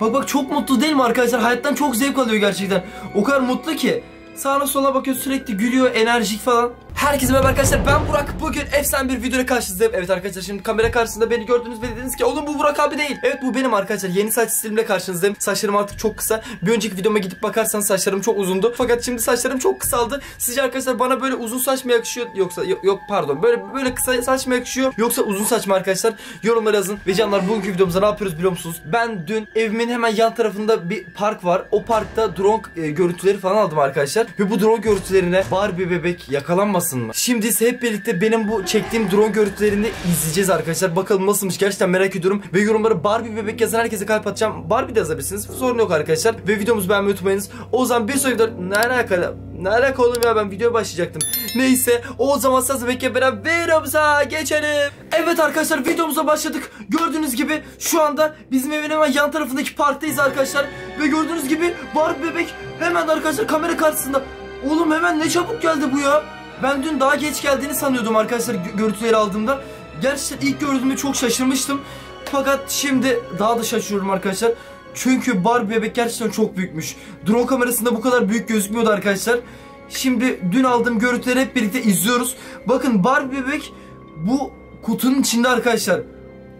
Bak bak çok mutlu değil mi arkadaşlar? Hayattan çok zevk alıyor gerçekten. O kadar mutlu ki. Sağına sola bakıyor sürekli gülüyor enerjik falan. Herkese merhaba arkadaşlar ben Burak. Bugün efsane bir videoyla karşınızdayım. Evet arkadaşlar şimdi kamera karşısında beni gördünüz ve dediniz ki oğlum bu Burak abi değil. Evet bu benim arkadaşlar. Yeni saç stilimle karşınızdayım. Saçlarım artık çok kısa. Bir önceki videoma gidip bakarsanız saçlarım çok uzundu. Fakat şimdi saçlarım çok kısaldı. Sizce arkadaşlar bana böyle uzun saç mı yakışıyor yoksa yok, yok pardon. Böyle böyle kısa saç mı yakışıyor yoksa uzun saç mı arkadaşlar? Yorumlara yazın. Ve canlar bugünkü videomuzda ne yapıyoruz biliyor musunuz? Ben dün evimin hemen yan tarafında bir park var. O parkta drone e, görüntüleri falan aldım arkadaşlar. Ve bu drone görüntülerine Barbie bebek yakalanmasın mı? Şimdi ise hep birlikte benim bu çektiğim drone görüntülerini izleyeceğiz arkadaşlar. Bakalım nasılmış gerçekten merak ediyorum. Ve yorumlara Barbie bebek yazan herkese kalp atacağım. Barbie de yazabilirsiniz. Sorun yok arkadaşlar. Ve videomuzu beğenmeyi unutmayınız. O zaman bir sonraki videoda ne alakalı? Ne alaka oğlum ya ben video başlayacaktım. Neyse o zaman siz bekle beraber videomuza geçelim. Evet arkadaşlar videomuza başladık. Gördüğünüz gibi şu anda bizim evin hemen yan tarafındaki parktayız arkadaşlar. Ve gördüğünüz gibi Barbie bebek hemen arkadaşlar kamera karşısında. Oğlum hemen ne çabuk geldi bu ya. Ben dün daha geç geldiğini sanıyordum arkadaşlar görüntüleri aldığımda. Gerçekten ilk gördüğümde çok şaşırmıştım. Fakat şimdi daha da şaşırıyorum arkadaşlar. Çünkü Barbie bebek gerçekten çok büyükmüş. Drone kamerasında bu kadar büyük gözükmüyordu arkadaşlar. Şimdi dün aldığım görüntüleri hep birlikte izliyoruz. Bakın Barbie bebek bu kutunun içinde arkadaşlar.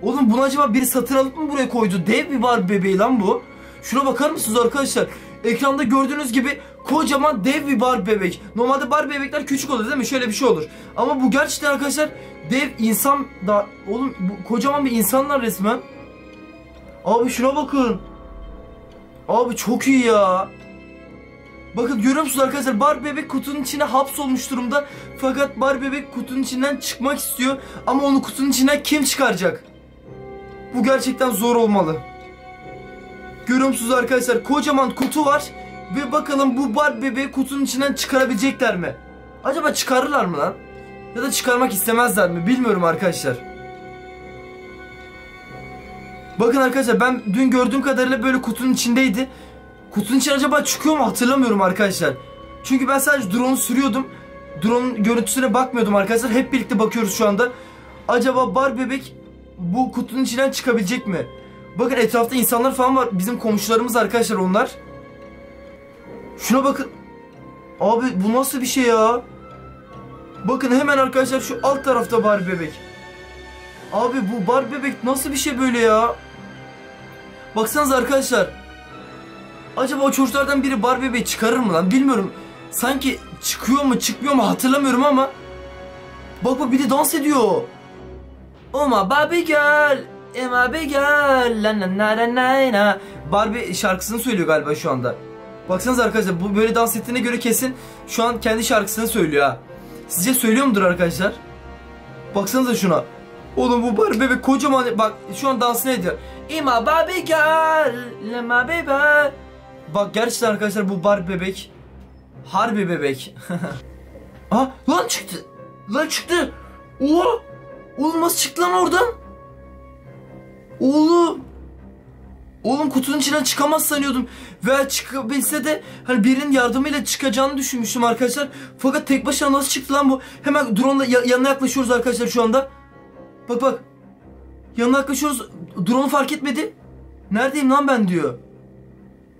Oğlum bunu acaba biri satın alıp mı buraya koydu? Dev bir Barbie bebeği lan bu. Şuna bakar mısınız arkadaşlar? Ekranda gördüğünüz gibi kocaman dev bir bar bebek. Normalde bar bebekler küçük olur değil mi? Şöyle bir şey olur. Ama bu gerçekten arkadaşlar dev insan da oğlum bu kocaman bir insanlar resmen. Abi şuna bakın. Abi çok iyi ya. Bakın görüyor musunuz arkadaşlar bar bebek kutunun içine hapsolmuş durumda. Fakat bar bebek kutunun içinden çıkmak istiyor. Ama onu kutunun içinden kim çıkaracak? Bu gerçekten zor olmalı. Görüyor musunuz arkadaşlar kocaman kutu var. Ve bakalım bu bar bebeği kutunun içinden çıkarabilecekler mi? Acaba çıkarırlar mı lan? Ya da çıkarmak istemezler mi? Bilmiyorum arkadaşlar. Bakın arkadaşlar ben dün gördüğüm kadarıyla böyle kutunun içindeydi. Kutunun içine acaba çıkıyor mu hatırlamıyorum arkadaşlar. Çünkü ben sadece drone'u sürüyordum. Drone'un görüntüsüne bakmıyordum arkadaşlar. Hep birlikte bakıyoruz şu anda. Acaba bar bebek bu kutunun içinden çıkabilecek mi? Bakın etrafta insanlar falan var. Bizim komşularımız arkadaşlar onlar. Şuna bakın. Abi bu nasıl bir şey ya? Bakın hemen arkadaşlar şu alt tarafta bar bebek. Abi bu bar bebek nasıl bir şey böyle ya? Baksanız arkadaşlar. Acaba o çocuklardan biri bar bebeği çıkarır mı lan? Bilmiyorum. Sanki çıkıyor mu çıkmıyor mu hatırlamıyorum ama. Bak bak bir de dans ediyor. Oh my Barbie girl. Oh my girl. La la la la. Barbie şarkısını söylüyor galiba şu anda. Baksanız arkadaşlar bu böyle dans ettiğine göre kesin şu an kendi şarkısını söylüyor ha. Sizce söylüyor mudur arkadaşlar? Baksanıza şuna. Oğlum bu Barbie bebek kocaman bak şu an dansını ediyor. İma Barbie girl, lema bebe. Bak gerçekten arkadaşlar bu Barbie bebek harbi bebek. Aa lan çıktı. Lan çıktı. Oha. Oğlum nasıl çıktı lan oradan? Oğlum. Oğlum kutunun içinden çıkamaz sanıyordum. Veya çıkabilse de hani birinin yardımıyla çıkacağını düşünmüştüm arkadaşlar. Fakat tek başına nasıl çıktı lan bu? Hemen drone ya yanına yaklaşıyoruz arkadaşlar şu anda. Bak bak. Yanına yaklaşıyoruz. Drone'u fark etmedi. Neredeyim lan ben diyor.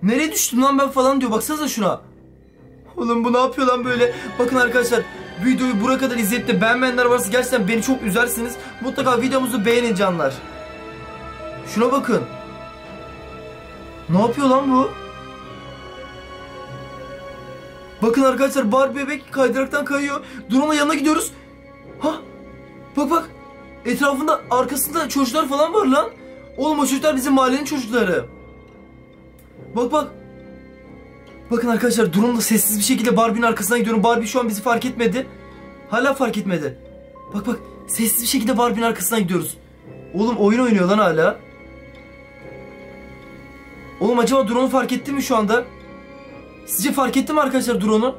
Nereye düştüm lan ben falan diyor. Baksanıza şuna. Oğlum bu ne yapıyor lan böyle? Bakın arkadaşlar videoyu buraya kadar izleyip de beğenmeyenler varsa gerçekten beni çok üzersiniz. Mutlaka videomuzu beğenin canlar. Şuna bakın. Ne yapıyor lan bu? Bakın arkadaşlar Barbie bebek kaydıraktan kayıyor. Drone'la yanına gidiyoruz. Ha? Bak bak. Etrafında arkasında çocuklar falan var lan. Oğlum o çocuklar bizim mahallenin çocukları. Bak bak. Bakın arkadaşlar drone'la sessiz bir şekilde Barbie'nin arkasına gidiyorum. Barbie şu an bizi fark etmedi. Hala fark etmedi. Bak bak. Sessiz bir şekilde Barbie'nin arkasına gidiyoruz. Oğlum oyun oynuyor lan hala. Oğlum acaba drone'u fark etti mi şu anda? Sizce fark etti mi arkadaşlar drone'u?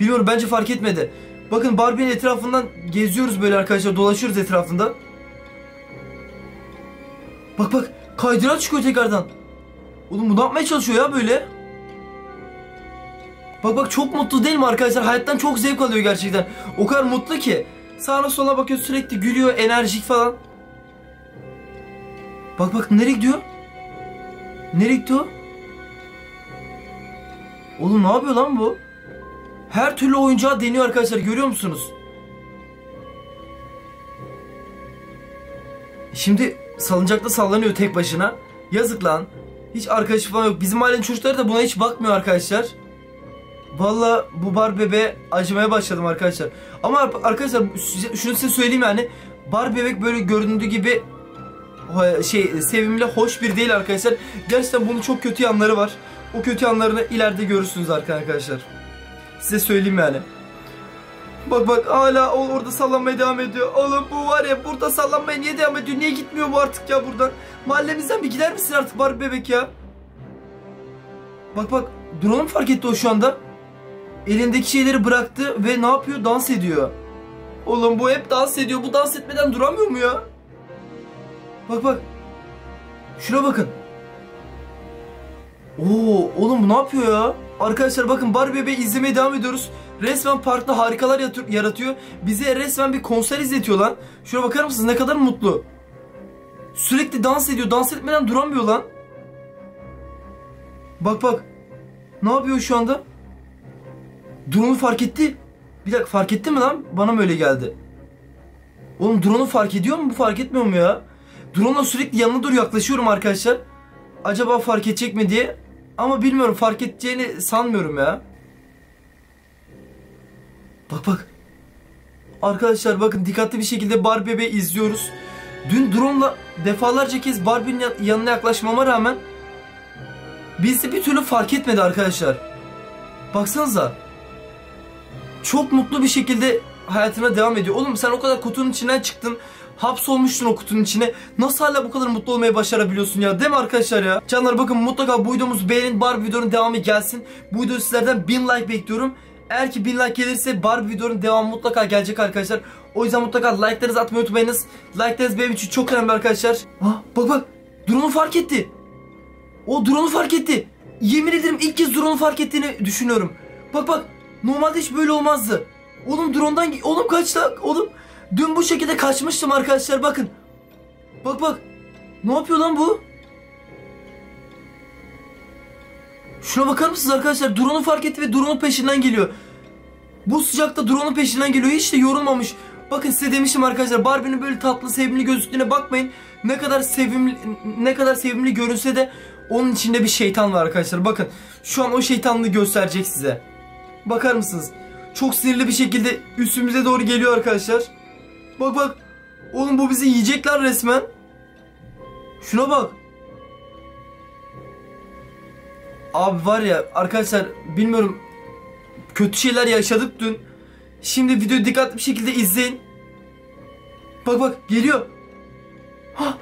Bilmiyorum bence fark etmedi. Bakın Barbie'nin etrafından geziyoruz böyle arkadaşlar dolaşıyoruz etrafında. Bak bak kaydırak çıkıyor tekrardan. Oğlum bu ne yapmaya çalışıyor ya böyle? Bak bak çok mutlu değil mi arkadaşlar? Hayattan çok zevk alıyor gerçekten. O kadar mutlu ki. Sağına sola bakıyor sürekli gülüyor enerjik falan. Bak bak nereye gidiyor? Nereye gitti o? Oğlum ne yapıyor lan bu? Her türlü oyuncağı deniyor arkadaşlar görüyor musunuz? Şimdi salıncakta sallanıyor tek başına. Yazık lan. Hiç arkadaşı falan yok. Bizim mahallenin çocukları da buna hiç bakmıyor arkadaşlar. Valla bu bar bebe acımaya başladım arkadaşlar. Ama arkadaşlar şunu size söyleyeyim yani. Bar böyle göründüğü gibi şey sevimli, hoş bir değil arkadaşlar. Gerçekten bunun çok kötü yanları var. O kötü yanlarını ileride görürsünüz arkadaşlar. Size söyleyeyim yani. Bak bak hala orada sallanmaya devam ediyor. Oğlum bu var ya burada sallanmaya niye devam ediyor? Niye gitmiyor bu artık ya buradan? Mahallemizden bir gider misin artık bari bebek ya? Bak bak drone'u fark etti o şu anda? Elindeki şeyleri bıraktı ve ne yapıyor? Dans ediyor. Oğlum bu hep dans ediyor. Bu dans etmeden duramıyor mu ya? Bak bak. Şuna bakın. Oo, oğlum bu ne yapıyor ya? Arkadaşlar bakın Barbie bebeği izlemeye devam ediyoruz. Resmen parkta harikalar yaratıyor. Bize resmen bir konser izletiyor lan. Şuna bakar mısınız ne kadar mutlu. Sürekli dans ediyor. Dans etmeden duramıyor lan. Bak bak. Ne yapıyor şu anda? Drone'u fark etti. Bir dakika fark etti mi lan? Bana mı öyle geldi? Oğlum drone'u fark ediyor mu? Bu fark etmiyor mu ya? Drone'la sürekli yanına doğru yaklaşıyorum arkadaşlar. Acaba fark edecek mi diye. Ama bilmiyorum fark edeceğini sanmıyorum ya. Bak bak. Arkadaşlar bakın dikkatli bir şekilde Barbie izliyoruz. Dün drone'la defalarca kez Barbie'nin yanına yaklaşmama rağmen bizi bir türlü fark etmedi arkadaşlar. Baksanıza. Çok mutlu bir şekilde hayatına devam ediyor. Oğlum sen o kadar kutunun içinden çıktın. Hapsolmuştun o kutunun içine. Nasıl hala bu kadar mutlu olmayı başarabiliyorsun ya? Değil mi arkadaşlar ya? Canlar bakın mutlaka bu videomuzu beğenin. Barbie videonun devamı gelsin. Bu video sizlerden 1000 like bekliyorum. Eğer ki 1000 like gelirse Barbie videonun devamı mutlaka gelecek arkadaşlar. O yüzden mutlaka like'larınızı atmayı unutmayınız. Like'larınız benim için çok önemli arkadaşlar. Ah bak bak. Drone'u fark etti. O drone'u fark etti. Yemin ederim ilk kez drone'u fark ettiğini düşünüyorum. Bak bak. Normalde hiç böyle olmazdı. Oğlum drone'dan oğlum kaçtı. Oğlum dün bu şekilde kaçmıştım arkadaşlar bakın. Bak bak. Ne yapıyor lan bu? Şuna bakar mısınız arkadaşlar? Drone'u fark etti ve drone'un peşinden geliyor. Bu sıcakta drone'un peşinden geliyor. Hiç de yorulmamış. Bakın size demiştim arkadaşlar Barbie'nin böyle tatlı sevimli gözüktüğüne bakmayın. Ne kadar sevimli ne kadar sevimli görünse de onun içinde bir şeytan var arkadaşlar. Bakın şu an o şeytanlığı gösterecek size. Bakar mısınız? Çok sinirli bir şekilde üstümüze doğru geliyor arkadaşlar. Bak bak. Oğlum bu bizi yiyecekler resmen. Şuna bak. Abi var ya arkadaşlar bilmiyorum kötü şeyler yaşadık dün. Şimdi videoyu dikkatli bir şekilde izleyin. Bak bak geliyor. Ha.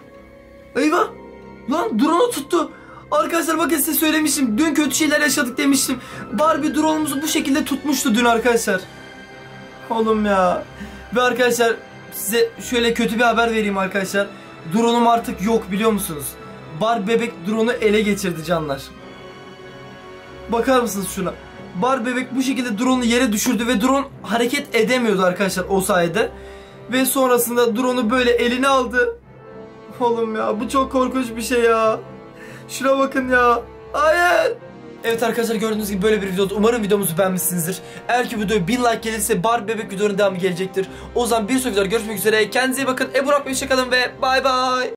Eyvah. Lan drone'u tuttu. Arkadaşlar bakın size söylemiştim. Dün kötü şeyler yaşadık demiştim. Barbie drone'umuzu bu şekilde tutmuştu dün arkadaşlar. Oğlum ya. Ve arkadaşlar size şöyle kötü bir haber vereyim arkadaşlar. Drone'um artık yok biliyor musunuz? Bar bebek drone'u ele geçirdi canlar. Bakar mısınız şuna? Bar bebek bu şekilde drone'u yere düşürdü ve drone hareket edemiyordu arkadaşlar o sayede. Ve sonrasında drone'u böyle eline aldı. Oğlum ya bu çok korkunç bir şey ya. Şuna bakın ya. Hayır. Evet arkadaşlar gördüğünüz gibi böyle bir video Umarım videomuzu beğenmişsinizdir. Eğer ki videoya 1000 like gelirse bar bebek videonun devamı gelecektir. O zaman bir sonraki videoda görüşmek üzere. Kendinize iyi bakın. Ebu Burak Bey ve bay bay.